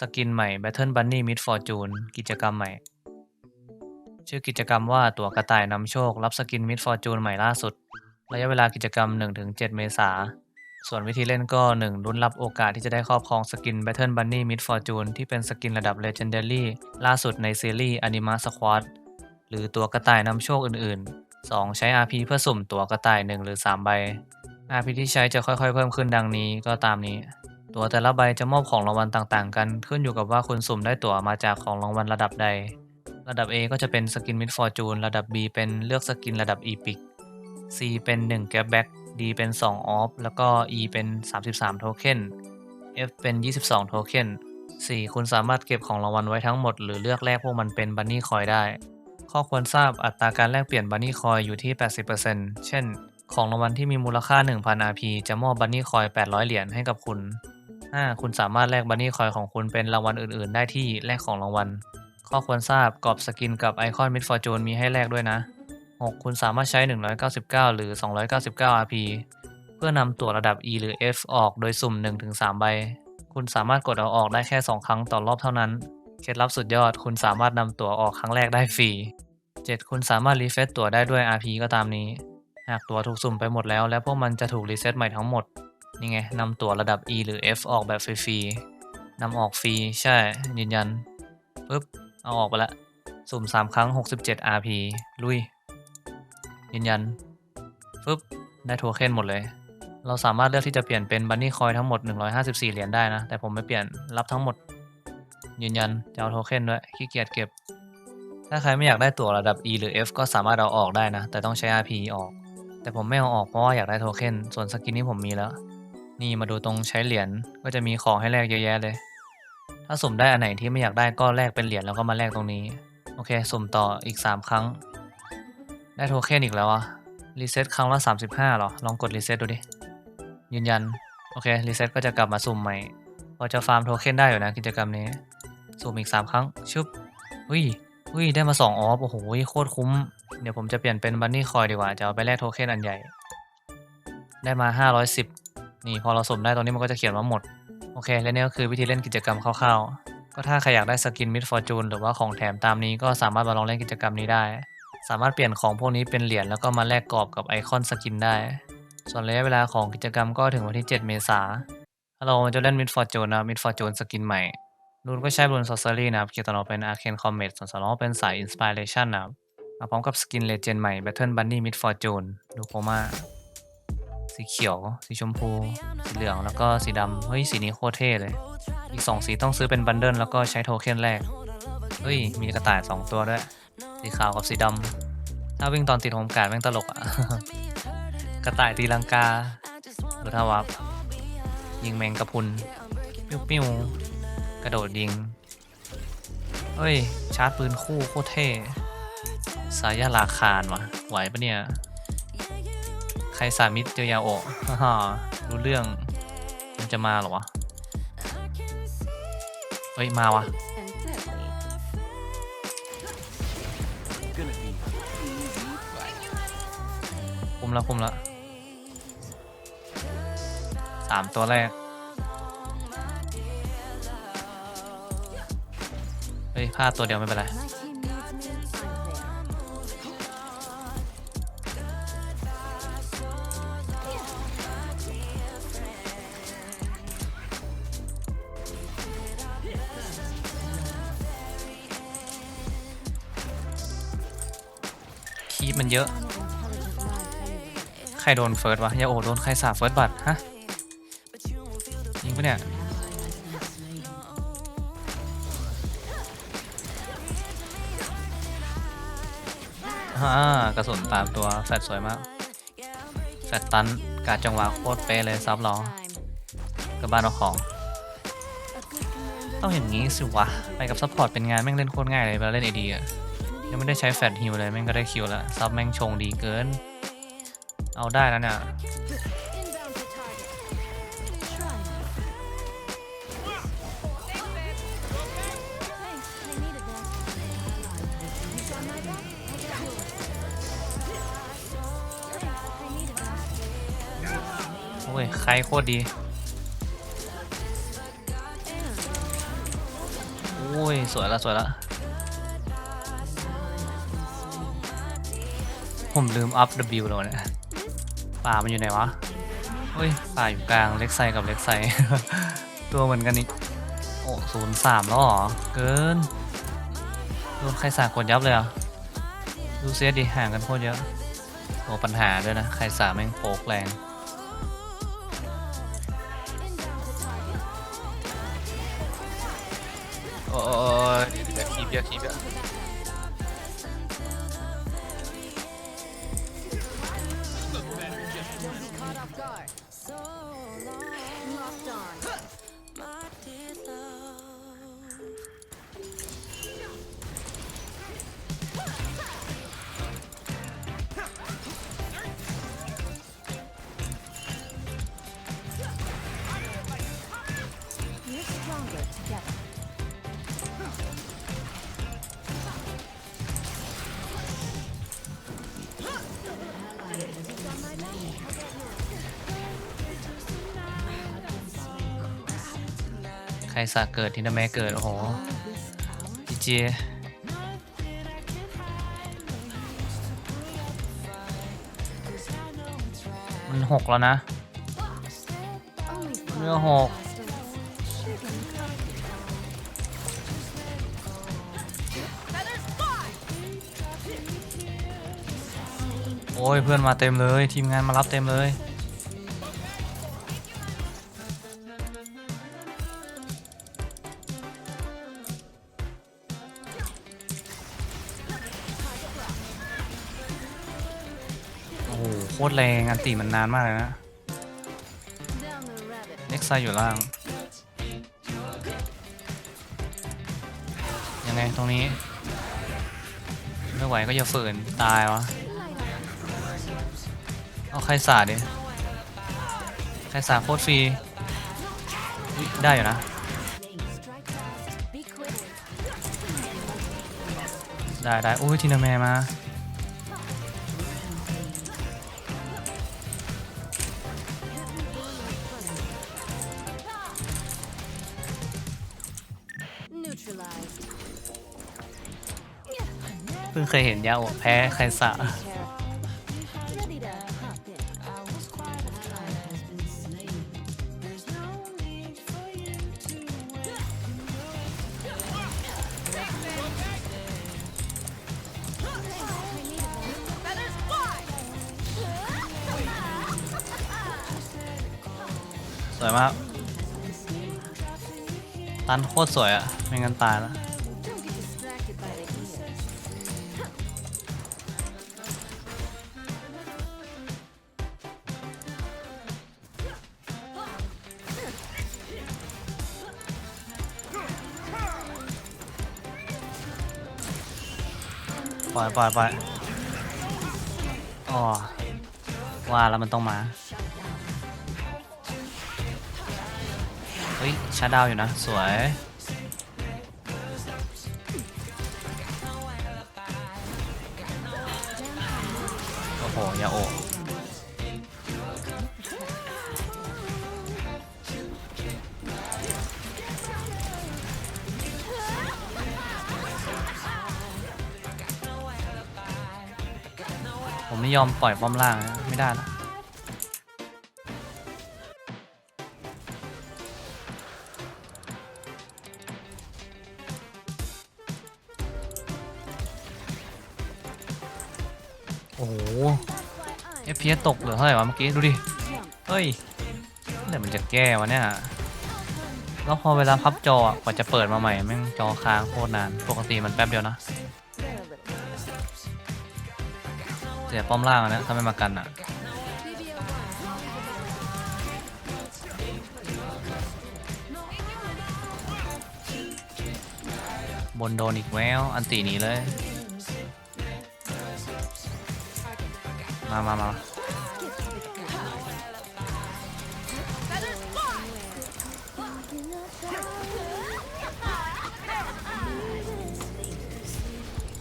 สกินใหม่ Battle Bunny Mid Fortune กิจกรรมใหม่ ชื่อกิจกรรมว่าตั๋วกระต่ายนำโชครับสกิน Mid Fortune ใหม่ล่าสุด ระยะเวลากิจกรรม 1-7 เมษา ส่วนวิธีเล่นก็1ลุ้นรับโอกาสที่จะได้ครอบครองสกิน Battle Bunny Mid Fortune ที่เป็นสกินระดับ Legendary ล่าสุดในซีรีส์ Anima Squad หรือตั๋วกระต่ายนำโชคอื่น ๆ 2 ใช้ RP เพื่อสุ่มตั๋วกระต่าย 1 หรือ 3 ใบ RP ที่ใช้จะค่อยๆ เพิ่มขึ้นดังนี้ก็ตามนี้ ตั๋วแต่ละใบจะมอบของรางวัลต่างๆ กัน ขึ้นอยู่กับว่าคุณสุ่มได้ตั๋วมาจากของรางวัลระดับใด ระดับ A ก็จะเป็นสกิน Mid Fortune ระดับ B เป็นเลือกสกินระดับ Epic C เป็น1 Gap Back D เป็น2 Off แล้วก็ E เป็น 33 โทเค็น F เป็น 22 โทเค็น 4 คุณสามารถเก็บของรางวัลไว้ทั้งหมด หรือเลือกแลกพวกมันเป็นบันนี่คอยได้ ข้อควรทราบอัตราการแลกเปลี่ยนบันนี่คอยอยู่ที่ 80%เช่น ของรางวัลที่มีมูลค่า 1,000 RP จะมอบบันนี่คอย 800 เหรียญให้กับคุณ 5. คุณสามารถแลกบันนี่คอยของคุณเป็นรางวัลอื่น ๆ ได้ที่แลกของรางวัล ข้อควรทราบกรอบสกินกับไอคอน Mid Fortune มีให้แลกด้วยนะ 6. คุณสามารถใช้ 199 หรือ 299 RP เพื่อนำตั๋วระดับ E หรือ F ออกโดยสุ่ม 1-3 ใบ คุณสามารถกดเอาออกได้แค่ 2 ครั้งต่อรอบเท่านั้น เคล็ดลับสุดยอด คุณสามารถนำตั๋วออกครั้งแรกได้ฟรี 7. คุณสามารถรีเฟซตั๋วได้ด้วย RP ก็ตามนี้ หากตั๋วถูกสุ่มไปหมดแล้ว และพวกมันจะถูกรีเซ็ตใหม่ทั้งหมด นี่ไงนำตั๋วระดับ E หรือ F ออกแบบฟรีๆนำออกฟรี ใช่ ยืนยันปึ๊บ เอาออกไปละ สุ่ม 3 ครั้ง 67 RP ลุย ยืนยันปึ๊บ ได้โทเค็นหมดเลย เราสามารถเลือกที่จะเปลี่ยนเป็นบันนี่คอยทั้งหมด 154 เหรียญได้นะ แต่ผมไม่เปลี่ยนรับทั้งหมด ยืนยันจะเอาโทเค็นด้วยขี้เกียจเก็บ ถ้าใครไม่อยากได้ตั๋วระดับ E หรือ F ก็สามารถเอาออกได้นะ แต่ต้องใช้ RP ออก แต่ผมไม่เอาออกเพราะว่าอยากได้โทเค็นส่วนสกินนี้ผมมีแล้ว นี่มาดูตรงใช้เหรียญก็จะมีของให้แลกเยอะแยะเลย ถ้าสุ่มได้อันไหนที่ไม่อยากได้ก็แลกเป็นเหรียญแล้วก็มาแลกตรงนี้ โอเค สุ่มต่ออีก 3 ครั้ง ได้โทเค็นอีกแล้วอะรีเซ็ตครั้งละ35หรอ ลองกดรีเซ็ตดูดิ ยืนยัน โอเค รีเซ็ตก็จะกลับมาสุ่มใหม่ พอจะฟาร์มโทเค็นได้อยู่นะกิจกรรมนี้ สุ่มอีก 3 ครั้ง ชึบอุ้ยอุ้ยได้มา 2 ออฟ โอ้โห โคตรคุ้ม เดี๋ยวผมจะเปลี่ยนเป็นบันนี่คอยดีกว่า จะเอาไปแลกโทเค็นอันใหญ่ ได้มา 510 นี่พอเราสุ่มได้ตรงนี้มันก็จะเขียนว่าหมด โอเค และนี่ก็คือวิธีเล่นกิจกรรมคร่าวๆ ก็ถ้าใครอยากได้สกินมิดฟอร์จูนหรือว่าของแถมตามนี้ก็สามารถมาลองเล่นกิจกรรมนี้ได้ สามารถเปลี่ยนของพวกนี้เป็นเหรียญแล้วก็มาแลกกรอบกับไอคอนสกินได้ ส่วนระยะเวลาของกิจกรรมก็ถึงวันที่ 7 เมษาถ้าเราจะเล่นมิดฟอร์จูนนะมิดฟอร์จูนสกินใหม่รูนก็ใช้บนซอสเซอรี่นะครับเกียร์ตอนเราเป็นอาร์เคนคอมเมตส่วนสองเราเป็นสายอินสปิเรชันนะครับมาพร้อมกับสกินเลเจนด์ใหม่ Battle Bunny Mid Fortune ดูโคม่า สีเขียว สีชมพู สีเหลือง แล้วก็สีดำเฮ้ย สีนี้โคตรเท่เลย อีก 2 สีต้องซื้อเป็นบันเดิลแล้วก็ใช้โทเค็นแรก เฮ้ย มีกระต่าย 2 ตัวด้วย สีขาวกับสีดำ ถ้าวิ่งตอนติดโฮมการ์ดแม่งตลกอะ กระต่ายตีลังกาหรือถ้าวับ ยิงแมงกระพุน ปิ้วปิ้วกระโดดยิง เฮ้ย ชาร์จปืนคู่โคตรเท่ สายยาลาคานวะไหวปะเนี่ย ครสามิตรเจอยาโอะฮ่ารู้เรื่อง มันจะมาเหรอวะ เฮ้ย มาวะ คุมล้วคุมล้วสามตัวแรก เฮ้ยพลาดตัวเดียวไม่เป็นไร มันเยอะ ใครโดนเฟิร์สวะยาโอโดนใครสาบเฟิร์สบัตรฮะยิงปะเนี่ยอ่ากระสุนตามตัวแฟดสวยมาก แฟดตันกาดจังหวะโคตรเป๊ะเลยซับล้อกลับบ้านเอาของ ต้องอย่างนี้สิวะ ไปกับซัพพอร์ตเป็นงานแม่งเล่นโคตรง่ายเลยเวลาเล่นไอดีอะ ยังไม่ได้ใช้แฟดฮิวเลยแม่งก็ได้คิวแล้วซับแม่งชงดีเกิน เอาได้แล้วเนี่ยโอ้ย ใครโคตรดี โอ้ย สวยละสวยละ ผมลืมอัพ W แล้วเนี่ยป่ามันอยู่ไหนวะเฮ้ยป่าอยู่กลางเล็กไซกับเล็กไซ ตัวเหมือนกันนี่โอ้ศูนย์สามแล้วเหรอ เกินโดนใครสากกดยับเลยเหรอะดูเสียดิห่างกันโคตรเยอะโอ้ปัญหาด้วยนะ ใครสาแม่งโปกแรงโอ้ยเดี๋ยวเดี๋ยวคีบเยอะคีบเยอะ So รสาเกิดทินาแม่เกิด โอ้โหพีเจมันหกแล้วนะเรือหกโอ้ยเพื่อนมาเต็มเลย ทีมงานมารับเต็มเลย ตรแรงอันตีมันนานมากเลยนะเอ็กไซอยู่ล่าง ยังไงตรงนี้ ไม่ไหวก็อย่าฝืน ตายวะ เอาใครสาดดิ ใครสาดโคตรฟรี ได้อยู่นะได้ได้โอ้ยทีนาแมมา เพิ่งเคยเห็นยาโอแพ้ใครสา Ready to hop in. สวยมากตันโคตรสวยอะไม่งั้นตายแล้ว ปล่อยปล่อยปล่อยอ๋อว่าแล้วมันต้องมา เฮ้ยชาดาวอยู่นะ สวย โอ้โห ยาโอ ไม่ยอมปล่อยป้อมล่างนะไม่ได้นะโอ้โห FPS ตกเหลือเท่าไหร่วะเมื่อกี้ ดูดิ เฮ้ยเมื่อไหร่มันจะแก้วะเนี่ย แล้วพอเวลาพับจอกว่าจะเปิดมาใหม่ แม่งจอค้างโคตรนาน ปกติมันแป๊บเดียวนะ เสียป้อมล่างนะถ้าไม่มากันอะบนโดนอีกแววอันตีหนีเลย มามามา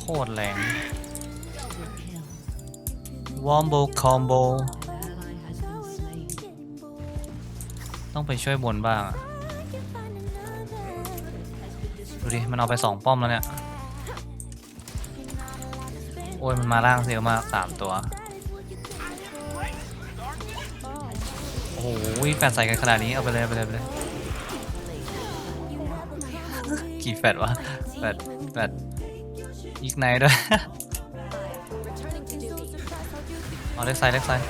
โคตรแรง วอมโบคอมโบต้องไปช่วยบนบ้างอะดิ มันเอาไปสองป้อมแล้วเนี่ย โอ้ย มันมาล่างเซลมากสามตัว โอ้โหแฟดใส่กันขนาดนี้ เอาไปเลยไปเลยไปเลย กี่แฟดวะ แฟดแฟดอีกไนด้วย เอาเล็กไซด์เล็กไซด์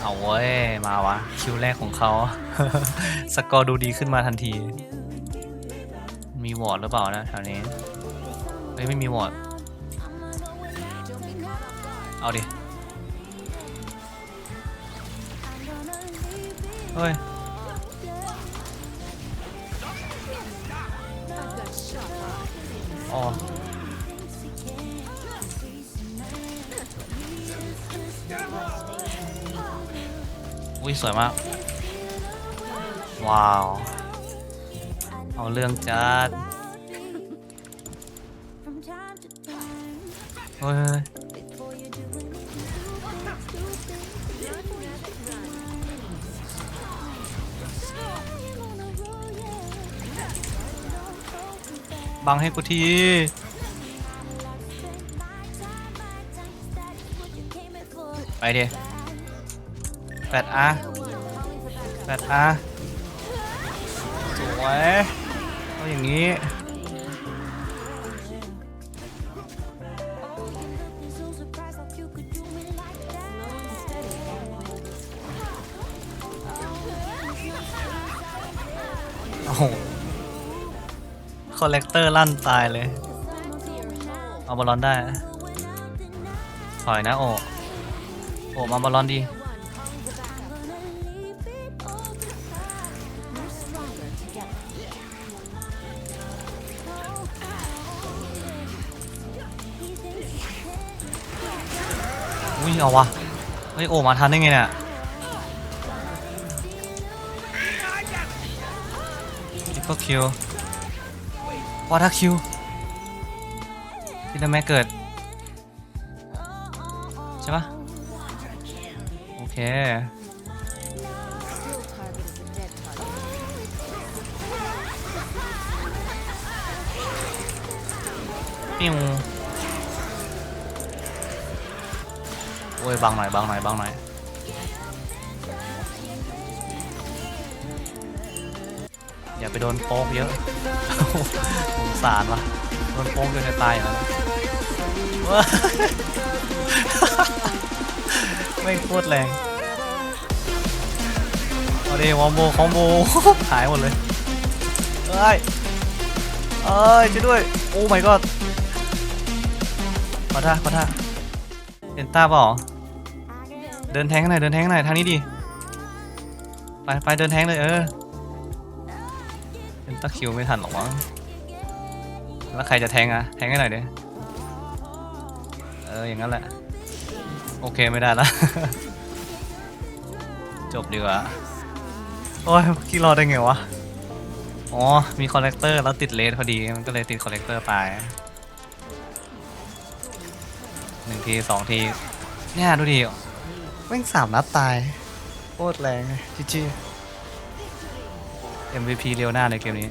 เอาเว้ย มาวะ คิวแรกของเขา สกอร์ดูดีขึ้นมาทันที มีวอร์ดหรือเปล่านะแถวนี้ เฮ้ย ไม่มีวอร์ด เอาดิ เฮ้ยอ๋อ อุ้ยสวยมาก ว้าว เอาเรื่องจัดเฮ้ยบังให้กูทีไปเดิ แปดอาแปดอาสวยเอาอย่างนี้โอ้โหคอลเลกเตอร์ลั่นตายเลย เอาบอลลอนได้ ถอยนะโอโอมาบอลลอนดี อุ้ยเอาวะเฮ้ยโอมาทันได้ไงเนี่ยทิปเปิลคิววอเตอร์คิวที่ทำแม่เกิด ใช่ปะโอเคปิ้ว อ้ยบังหน่อยบังหน่อยบังหน่อยอย่าไปโดนโป๊กเยอะสงสารวะโดนโป๊กจนจะตายเหรอว้าไม่งโคตรแรงเอาดิวอมโบคอมโบหายหมดเลยเอ้ยเอ้ยช่วยด้วย โอ้ my god ขอท่าขอท่าเห็นตาเปล่า เดินแทงกันหน่อยเดินแทงกันหน่อยทางนี้ดิไปไปเดินแทงเลยเออเป็นตะคิวไม่ทันหรอกมั้งแล้วใครจะแทงอะแทงให้หน่อยดิเอออย่างนั้นแหละโอเคไม่ได้ละจบดีกว่าโอ้ยกี่รอดได้ไงวะอ๋อมีคอลเลกเตอร์แล้วติดเลสพอดีมันก็เลยติดคอลเลกเตอร์ไปหนึ่งทีสองทีเนี่ยดูดิ แม่งสามนัดตายโคตรแรงจีจี MVP เรียวหน้าในเกมนี้